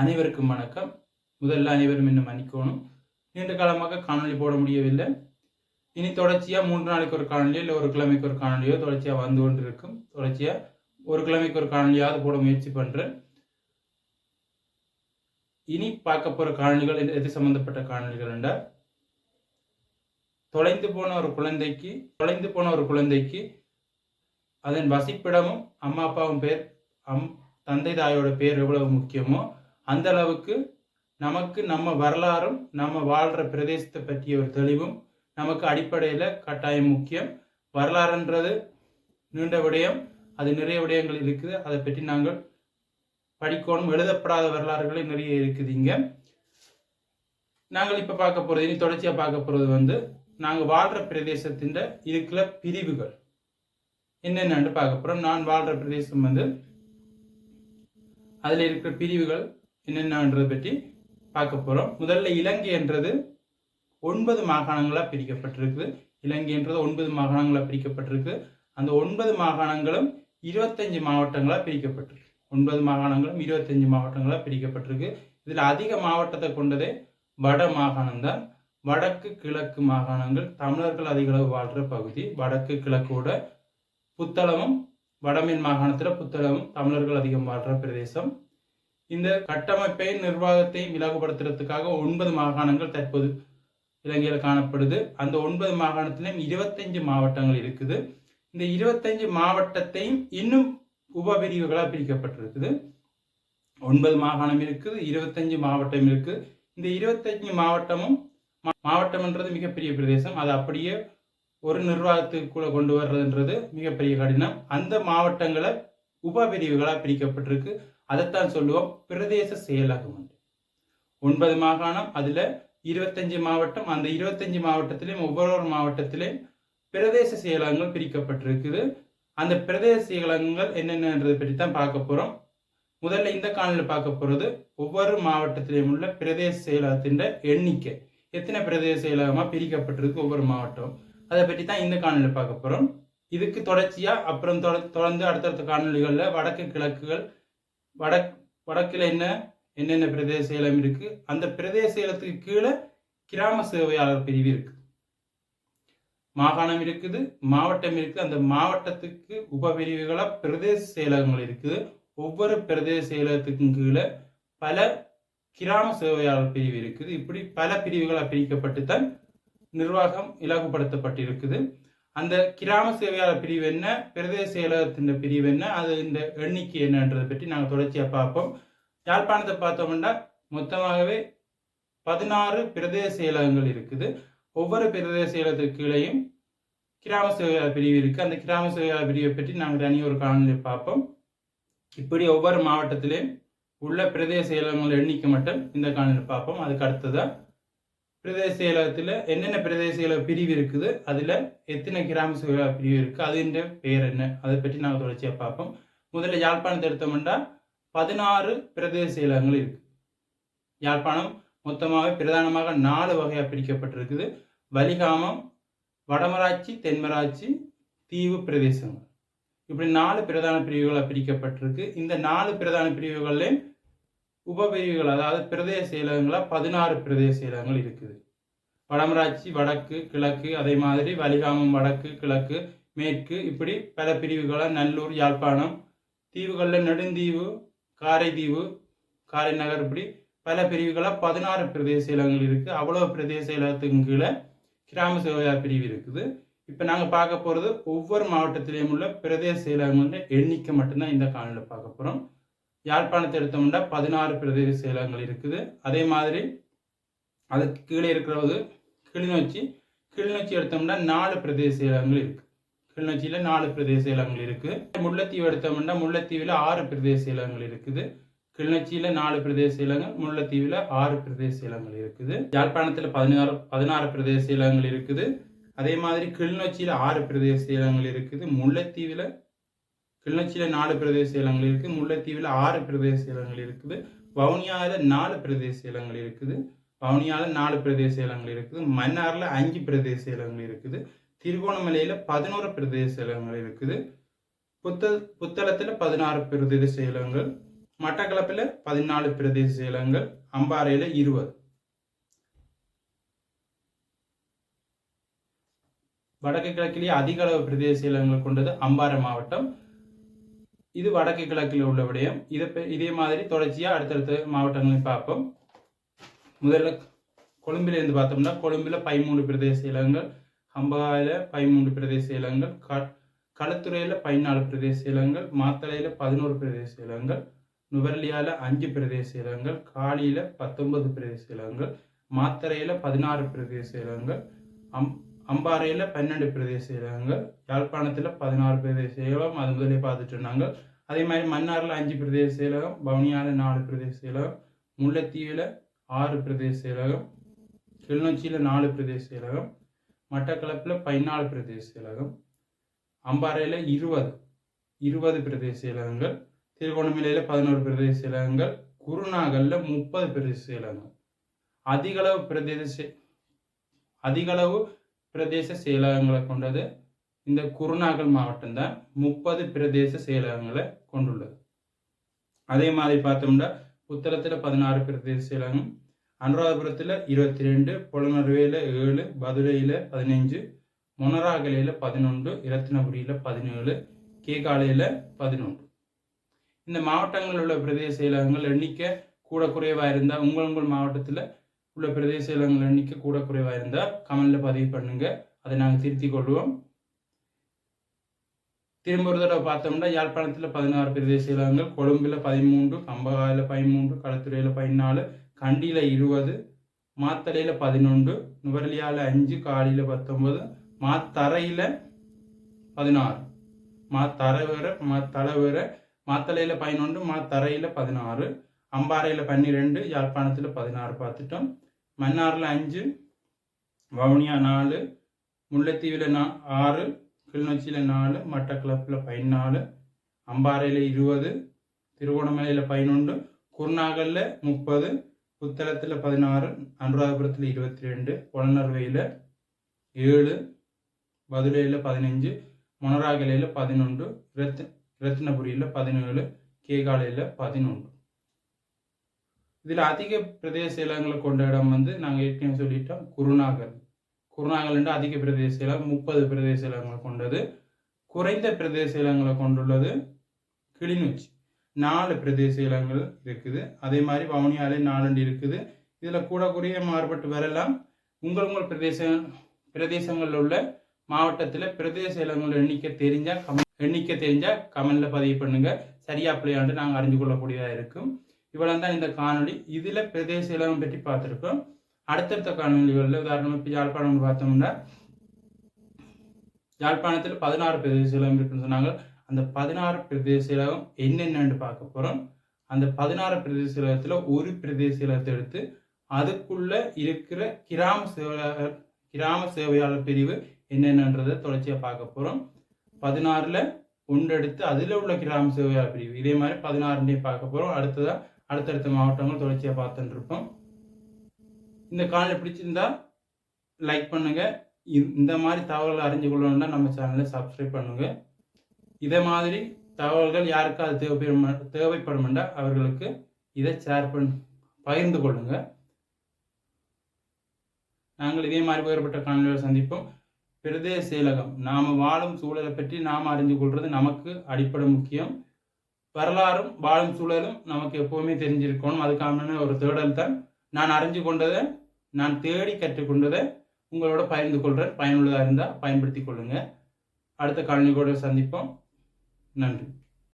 அனைவருக்கும் வணக்கம். முதல்ல அனைவரும் இன்னும் மன்னிக்கணும். நீண்ட காலமாக காணொளி போட முடியவில்லை. இனி தொடர்ச்சியாக மூன்று நாளைக்கு ஒரு காணொலியோ இல்லை ஒரு கிழமைக்கு ஒரு காணொலியோ தொடர்ச்சியாக வந்து கொண்டு இருக்கும் தொடர்ச்சியாக ஒரு கிழமைக்கு ஒரு காணொலியாவது போட முயற்சி பண்ணுறேன் இனி பார்க்க போகிற காணொலிகள் எது- எது சம்மந்தப்பட்ட காணொலிகள் என்றால் தொலைந்து போன ஒரு குழந்தைக்கு தொலைந்து போன ஒரு குழந்தைக்கு அதன் வசிப்பிடமும் அம்மா அப்பாவும் பேர் அம் தந்தை தாயோட பேர் எவ்வளவு முக்கியமோ அந்த அளவுக்கு நமக்கு நம்ம வரலாறும் நம்ம வாழ்கிற பிரதேசத்தை பற்றிய ஒரு தெளிவும் நமக்கு அடிப்படையில் கட்டாயம் முக்கியம். வரலாறுன்றது நீண்ட விடயம் அது நிறைய விடயங்கள் இருக்குது. அதை பற்றி நாங்கள் படிக்கணும் எழுதப்படாத வரலாறுகளே நிறைய இருக்குது இங்கே. நாங்கள் இப்போ பார்க்க போகிறது இனி தொடர்ச்சியாக பார்க்க போகிறது வந்து நாங்கள் வாழ்கிற பிரதேசத்தின் இருக்கிற பிரிவுகள். என்னென்னு பார்க்க போகிறோம் நான் வாழ்கிற பிரதேசம் வந்து அதில் இருக்கிற பிரிவுகள் என்னென்னன்றதை பற்றி பார்க்க போகிறோம் முதல்ல இலங்கை என்றது ஒன்பது மாகாணங்களாக பிரிக்கப்பட்டிருக்குது. இலங்கைன்றது ஒன்பது மாகாணங்களாக பிரிக்கப்பட்டிருக்கு அந்த ஒன்பது மாகாணங்களும் இருபத்தஞ்சு மாவட்டங்களாக பிரிக்கப்பட்டிருக்கு. ஒன்பது மாகாணங்களும் இருபத்தஞ்சு மாவட்டங்களாக பிரிக்கப்பட்டிருக்கு. இதில் அதிக மாவட்டத்தை கொண்டதே வட மாகாணம் தான் வடக்கு கிழக்கு மாகாணங்கள் தமிழர்கள் அதிக அளவு வாழ்கிற பகுதி. வடக்கு கிழக்கோட புத்தளமும் வடமேல் மாகாணத்தில் புத்தளமும் தமிழர்கள் அதிகம் வாழ்கிற பிரதேசம். இந்த கட்டமைப்பை நிர்வாகத்தையும் விலகுபடுத்துறதுக்காக ஒன்பது மாகாணங்கள் தற்போது இலங்கையில் காணப்படுது. அந்த ஒன்பது மாகாணத்திலும் இருபத்தஞ்சு மாவட்டங்கள் இருக்குது. இந்த இருபத்தஞ்சு மாவட்டத்தையும் இன்னும் உபபிரிவுகளாக பிரிக்கப்பட்டிருக்குது. ஒன்பது மாகாணம் இருக்குது இருபத்தஞ்சு மாவட்டம் இருக்குது. இந்த இருபத்தஞ்சு மாவட்டமும் மா- மாவட்டம்ன்றது மிகப்பெரிய பிரதேசம். அது அப்படியே ஒரு நிர்வாகத்துக்குள்ள கொண்டு வர்றதுன்றது மிகப்பெரிய கடினம். அந்த மாவட்டங்களை உபபிரிவுகளாக பிரிக்கப்பட்டிருக்கு. அதைத்தான் சொல்லுவோம். பிரதேச செயலகம் என்று. ஒன்பது மாகாணம் அதுல இருபத்தஞ்சு மாவட்டம் அந்த இருபத்தஞ்சு மாவட்டத்திலையும் ஒவ்வொரு ஒரு மாவட்டத்திலையும் பிரதேச செயலகங்கள் பிரிக்கப்பட்டிருக்குது. அந்த பிரதேச செயலகங்கள் என்னென்னன்றதை பற்றி தான் பார்க்க போறோம். முதல்ல இந்த காணொலியில் பார்க்க போறது ஒவ்வொரு மாவட்டத்திலையும் உள்ள பிரதேச செயலகத்தின் எண்ணிக்கை. எத்தனை பிரதேச செயலகமாக பிரிக்கப்பட்டிருக்கு ஒவ்வொரு மாவட்டம் அதை பற்றி தான் இந்த காணொலியில் பார்க்க போகிறோம் இதுக்கு தொடர்ச்சியாக அப்புறம் தொட- தொடர்ந்து அடுத்தடுத்த காணொலிகளில் வடக்கு கிழக்குகள் வடக் வடக்கில் என்ன என்னென்ன பிரதேச செயலம் இருக்கு? அந்த பிரதேச செயலத்துக்கு கீழே கிராம சேவையாளர் பிரிவு இருக்கு. மாகாணம் இருக்குது மாவட்டம் இருக்குது. அந்த மாவட்டத்துக்கு உபபிரிவுகளாக பிரதேச செயலகங்கள் இருக்குது. ஒவ்வொரு பிரதேச செயலகத்துக்கும் கீழே பல கிராம சேவையாளர் பிரிவு இருக்குது. இப்படி பல பிரிவுகளாக பிரிக்கப்பட்டு தான் நிர்வாகம் இலகுபடுத்தப்பட்டிருக்குது. அந்த கிராம சேவையாளர் பிரிவு என்ன பிரதேச செயலகத்தின் பிரிவு என்ன அது இந்த எண்ணிக்கை என்னன்றதை பற்றி நாங்கள் தொடர்ச்சியாக பார்ப்போம். யாழ்ப்பாணத்தை பார்த்தோம்னா மொத்தமாகவே பதினாறு பிரதேச செயலகங்கள் இருக்குது. ஒவ்வொரு பிரதேச செயலகத்துக்கு கீழேயும் கிராம சேவையாளர் பிரிவு இருக்குது அந்த கிராம சேவையாளர் பிரிவை பற்றி நாங்கள் தனி ஒரு காணொலி பார்ப்போம். இப்படி ஒவ்வொரு மாவட்டத்திலையும் உள்ள பிரதேச செயலகங்கள் எண்ணிக்கை மட்டும் இந்த காணொலி பார்ப்போம். அதுக்கு அடுத்ததான் பிரதேச செயலகத்தில் என்னென்ன பிரதேச செயலக பிரிவு இருக்குது? அதில் எத்தனை கிராம சேவையாளர் பிரிவு இருக்குது அதுன்ற பெயர் என்ன? அதை பற்றி நாங்கள் தொடர்ச்சியாக பார்ப்போம். முதல்ல யாழ்ப்பாணத்தை எடுத்தோம்னா பதினாறு பிரதேச செயலகங்கள் இருக்கு. யாழ்ப்பாணம் மொத்தமாக பிரதானமாக நாலு வகையாக பிரிக்கப்பட்டிருக்குது. வலிகாமம் வடமராட்சி தென்மராட்சி தீவு பிரதேசங்கள். இப்படி நாலு பிரதான பிரிவுகளாக பிரிக்கப்பட்டிருக்கு. இந்த நாலு பிரதான பிரிவுகள்லேயும் உபபிரிவுகள் அதாவது பிரதேச செயலகங்களாக பதினாறு பிரதேச செயலகங்கள் இருக்குது. வடமராட்சி வடக்கு கிழக்கு அதே மாதிரி வலிகாமம் வடக்கு கிழக்கு மேற்கு இப்படி பல பிரிவுகளாக நல்லூர் யாழ்ப்பாணம் தீவுகளில் நெடுந்தீவு காரைதீவு காரைநகர் இப்படி பல பிரிவுகளாக பதினாறு பிரதேச செயலகங்கள் இருக்குது அவ்வளோ பிரதேச செயலகத்துக்கு கீழே கிராம சேவையா பிரிவு இருக்குது. இப்போ நாங்கள் பார்க்க போகிறது ஒவ்வொரு மாவட்டத்திலையும் உள்ள பிரதேச செயலகங்களோட எண்ணிக்கை மட்டும்தான் இந்த காணொலியில் பார்க்க போகிறோம் யாழ்ப்பாணத்தை எடுத்தோம்னா பதினாறு பிரதேச செயலகங்கள் இருக்குது. அதே மாதிரி அதுக்கு கீழே இருக்கிறது கிளிநொச்சி. கிளிநொச்சி எடுத்தோம்னா நாலு பிரதேச செயலகங்கள் இருக்கு. கிளிநொச்சியில் நாலு பிரதேச செயலகங்கள் இருக்கு. முல்லைத்தீவு எடுத்தோம்னா முல்லைத்தீவில் ஆறு பிரதேச செயலகங்கள் இருக்குது. கிளிநொச்சியில் நாலு பிரதேச இலங்கள் முல்லைத்தீவில் ஆறு பிரதேச இலங்கள் இருக்குது. யாழ்ப்பாணத்தில் பதினாறு பதினாறு பிரதேச இலங்கள் இருக்குது. அதே மாதிரி கிளிநொச்சியில் ஆறு பிரதேச இலங்கள் இருக்குது. முல்லைத்தீவில் கிளிநொச்சியில் நாலு பிரதேச இலங்கள் இருக்குது முல்லைத்தீவில் ஆறு பிரதேச இலங்கள் இருக்குது வவுனியாவில் நாலு பிரதேச இலங்கள் இருக்குது வவுனியாவில் நாலு பிரதேச இலங்கள் இருக்குது மன்னாரில் அஞ்சு பிரதேச இலங்கள் இருக்குது திருகோணமலையில் பதினோரு பிரதேச இலங்கள் இருக்குது புத்த புத்தளத்தில் பதினாறு பிரதேச இலங்கள் மட்டக்களப்பில் பதினாலு பிரதேச இலங்கள் அம்பாறையில் இருபது. வடக்கு கிழக்கிலேயே அதிக அளவு பிரதேச இலங்கள் கொண்டது அம்பாறை மாவட்டம் இது வடக்கு கிழக்கில் உள்ள விடயம். இதை பெ- இதே மாதிரி தொடர்ச்சியாக அடுத்தடுத்த மாவட்டங்களையும் பார்ப்போம். முதல்ல கொழும்பிலேருந்து பார்த்தோம்னா கொழும்பில் பதிமூணு பிரதேச இலங்கள் ஹம்பாவில் பதிமூன்று பிரதேச இலங்கள் க களத்துறையில் பதினாலு பிரதேச இலங்கள் மாத்தளையில் பதினோரு பிரதேச இலங்கள் நுவர்லியால அஞ்சு பிரதேச இலங்கள் காலியில் பத்தொன்பது பிரதேச இலங்கள் மாத்தரையில் பதினாறு பிரதேச இலங்கள் அம் அம்பாறையில் பன்னெண்டு பிரதேச செயலகங்கள் யாழ்ப்பாணத்தில் பதினாறு பிரதேச செயலகம் அது முதலே பார்த்துட்டு இருந்தாங்க. அதே மாதிரி மன்னாரில் அஞ்சு பிரதேச செயலகம் வவுனியாவில் நாலு பிரதேச செயலகம் முல்லைத்தீவில் ஆறு பிரதேச செயலகம் கிளிநொச்சியில் நாலு பிரதேச செயலகம் மட்டக்களப்பில் பதினாலு பிரதேச செயலகம் அம்பாறையில் இருபது இருபது பிரதேச செயலகங்கள் திருகோணமலையில் பதினோரு பிரதேச செயலகங்கள் குருநாகலில் முப்பது பிரதேச செயலகங்கள் அதிகளவு பிரதேச அதிகளவு பிரதேச செயலகங்களை கொண்டது. இந்த குருநாகல் மாவட்டம் தான் முப்பது பிரதேச செயலகங்களை கொண்டுள்ளது. அதே மாதிரி பார்த்தோம்னா உத்தரத்தில் பதினாறு பிரதேச செயலகம் அனுராதபுரத்தில் இருபத்தி ரெண்டு புலனறுவையில் ஏழு பதுரையில் பதினஞ்சு மொனராகலையில் பதினொன்று இரத்தினபுரியில் பதினேழு கேகாலையில் பதினொன்று. இந்த மாவட்டங்களில் உள்ள பிரதேச செயலகங்கள் எண்ணிக்கை கூட குறைவாக இருந்தால் உங்கள் உங்கள் மாவட்டத்தில் உள்ள பிரதேச இலங்கள் எண்ணிக்கை கூட குறைவாக இருந்தால் கமெண்டில் பதிவு பண்ணுங்க. அதை நாங்கள் திருத்தி கொள்வோம். திரும்ப ஒரு தடவை பார்த்தோம்னா யாழ்ப்பாணத்தில் பதினாறு பிரதேச செயலகங்கள் கொழும்பில் பதிமூன்று கம்பகாயில் பதிமூன்று களத்துறையில் பதினாலு கண்டியில் இருபது மாத்தலையில் பதினொன்று நுவரலியாவில் அஞ்சு காலியில் பத்தொன்பது மாத்தரையில் பதினாறு. மாத்தரை வேற மாத்தலை வேற மாத்தலையில் பதினொன்று மாத்தரையில் பதினாறு அம்பாறையில் பன்னிரெண்டு யாழ்ப்பாணத்தில் பதினாறு பார்த்துட்டோம். மன்னாரில் அஞ்சு வவுனியா நாலு முல்லைத்தீவில் நா ஆறு கிளிநொச்சியில் நாலு மட்டக்களப்பில் பதினாலு அம்பாறையில் இருபது திருகோணமலையில் பதினொன்று குருநாகலில் முப்பது புத்தளத்தில் பதினாறு அனுராதபுரத்தில் இருபத்தி ரெண்டு புலனறுவையில் ஏழு பதுரையில் பதினஞ்சு மொனராகலையில் பதினொன்று ரத் ரத்னபுரியில் பதினேழு கேகாலையில் பதினொன்று. இதில் அதிக பிரதேச செயலகங்களை கொண்ட இடம் வந்து நாங்கள் ஏற்கனவே சொல்லிட்டோம் குருநாகல். குருநாகல் அதிக பிரதேச செயலகம் முப்பது பிரதேச செயலகங்களை கொண்டது. குறைந்த பிரதேச செயலகங்களை கொண்டுள்ளது கிளிநொச்சி. நாலு பிரதேச செயலகங்கள் இருக்குது. அதே மாதிரி வவுனியாலே நாலண்டு இருக்குது. இதில் கூட குறைய மாறுபட்டு வரலாம். உங்கள் உங்கள் பிரதேச பிரதேசங்களில் உள்ள மாவட்டத்தில் பிரதேச செயலகங்கள் எண்ணிக்கை தெரிஞ்சால் கம எண்ணிக்கை தெரிஞ்சால் கமெண்டில் பதிவு பண்ணுங்கள் சரியா பிள்ளையாண்டு நாங்கள் அறிஞ்சு கொள்ளக்கூடியதாக இருக்கும். இவ்வளோ தான் இந்த காணொளி. இதில் பிரதேச இலவம் பற்றி பார்த்துருக்கோம். அடுத்தடுத்த காணொலிகளில் உதாரணமாக இப்போ யாழ்ப்பாணம் பார்த்தோம்னா யாழ்ப்பாணத்தில் பதினாறு பிரதேச இலவம் இருக்குன்னு சொன்னாங்க. அந்த பதினாறு பிரதேச இலவம் என்னென்னு பார்க்க போகிறோம் அந்த பதினாறு பிரதேச இலவத்தில் ஒரு பிரதேச இலவத்தை எடுத்து அதுக்குள்ள இருக்கிற கிராம சேவையாளர் கிராம சேவையாளர் பிரிவு என்னென்னன்றதை தொடர்ச்சியாக பார்க்க போகிறோம் பதினாறில் ஒன்று எடுத்து அதில் உள்ள கிராம சேவையாளர் பிரிவு. இதே மாதிரி பதினாறுலேயும் பார்க்க போகிறோம் அடுத்ததாக அடுத்தடுத்த மாவட்டங்கள் தொடர்ச்சியாக பார்த்துட்டு இருப்போம் இந்த காணொலி பிடிச்சிருந்தா லைக் பண்ணுங்கள் இந்த மாதிரி தகவல்கள் அறிஞ்சு கொள்ளணும்னா நம்ம சேனலை சப்ஸ்கிரைப் பண்ணுங்க. இதே மாதிரி தகவல்கள் யாருக்காவது தேவைப்படும் தேவைப்படுமெண்டா அவர்களுக்கு இதை ஷேர் பண்ணி பகிர்ந்து கொள்ளுங்கள் நாங்கள் இதே மாதிரி வேறுபட்ட காணொலிகளை சந்திப்போம். பிரதேச செயலகம் நாம் வாழும் சூழலை பற்றி நாம் அறிந்து கொள்வது நமக்கு அடிப்படை முக்கியம். வரலாறும் வாழும் சூழலும் நமக்கு எப்போவுமே தெரிஞ்சிருக்கணும். அதுக்கான ஒரு தேடல் தான் நான் அறிஞ்சு கொண்டதை நான் தேடி கற்றுக்கொண்டதை உங்களோட பகிர்ந்து கொள்கிறேன் பயனுள்ளதாக இருந்தால் பயன்படுத்தி கொள்ளுங்கள் அடுத்த காலனி கூட சந்திப்போம். நன்றி.